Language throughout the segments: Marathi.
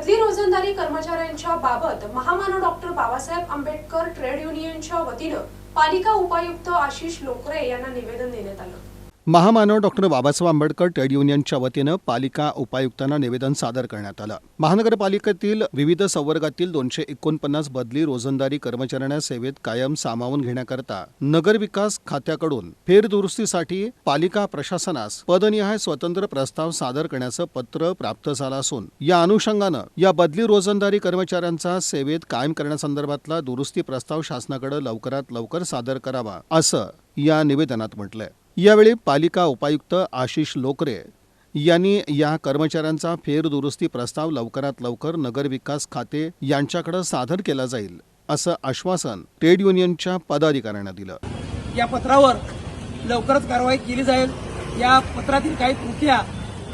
बदली रोजंदारी कर्मचाऱ्यांच्या बाबत महामानव डॉक्टर बाबासाहेब आंबेडकर ट्रेड युनियनच्या वतीनं पालिका उपायुक्त आशिष लोकरे यांना निवेदन देण्यात आलं. महामानव डॉक्टर बाबासाहेब आंबेडकर ट्रेड युनियनच्या वतीनं पालिका उपायुक्तांना निवेदन सादर करण्यात आलं. महानगरपालिकेतील विविध संवर्गातील दोनशे एकोणपन्नास बदली रोजंदारी कर्मचाऱ्यांना सेवेत कायम सामावून घेण्याकरता नगरविकास खात्याकडून फेरदुरुस्तीसाठी पालिका प्रशासनास पदनिहाय स्वतंत्र प्रस्ताव सादर करण्याचं पत्र प्राप्त झालं असून या अनुषंगानं या बदली रोजंदारी कर्मचाऱ्यांचा सेवेत कायम करण्यासंदर्भातला दुरुस्ती प्रस्ताव शासनाकडे लवकरात लवकर सादर करावा असं या निवेदनात म्हटलंय. यावेळी पालिका उपायुक्त आशिष लोकरे यांनी या कर्मचाऱ्यांचा फेरदुरुस्ती प्रस्ताव लवकरात लवकर नगरविकास खाते यांच्याकडे सादर केला जाईल असं आश्वासन ट्रेड युनियनच्या पदाधिकाऱ्यांना दिलं. या पत्रावर लवकरच कारवाई केली जाईल. या पत्रातील काही कृत्या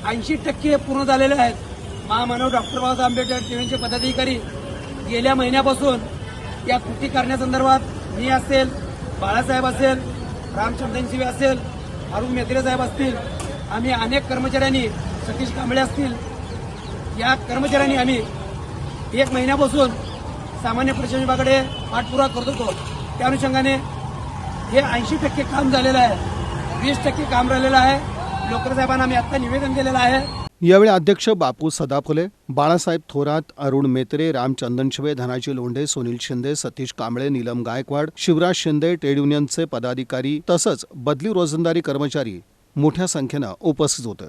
ऐंशी टक्के पूर्ण झालेल्या आहेत. महामानव डॉक्टर बाबासाहेब आंबेडकर टीव्हीचे पदाधिकारी गेल्या महिन्यापासून या कृती करण्यासंदर्भात मी असेल बाळासाहेब असेल रामचंद्रन असेल अरुण मेत्रे साहेब असतील आम्ही अनेक कर्मचाऱ्यांनी सतीश कांबळे असतील या कर्मचाऱ्यांनी आम्ही एक महिन्यापासून सामान्य प्रशासन विभागाकडे पाठपुरावा करत होतो. त्या अनुषंगाने हे ऐंशी टक्के काम झालेलं आहे वीस टक्के काम राहिलेलं आहे. लोकर साहेबांना आम्ही आत्ता निवेदन केलेलं आहे. यावेळी अध्यक्ष बापू सदाफुले बाळासाहेब थोरात अरुण मेत्रे रामचंदन शिवे धनाजी लोंढे सुनील शिंदे सतीश कांबळे नीलम गायकवाड शिवराज शिंदे ट्रेड युनियनचे पदाधिकारी तसंच बदली रोजंदारी कर्मचारी मोठ्या संख्येनं उपस्थित होते.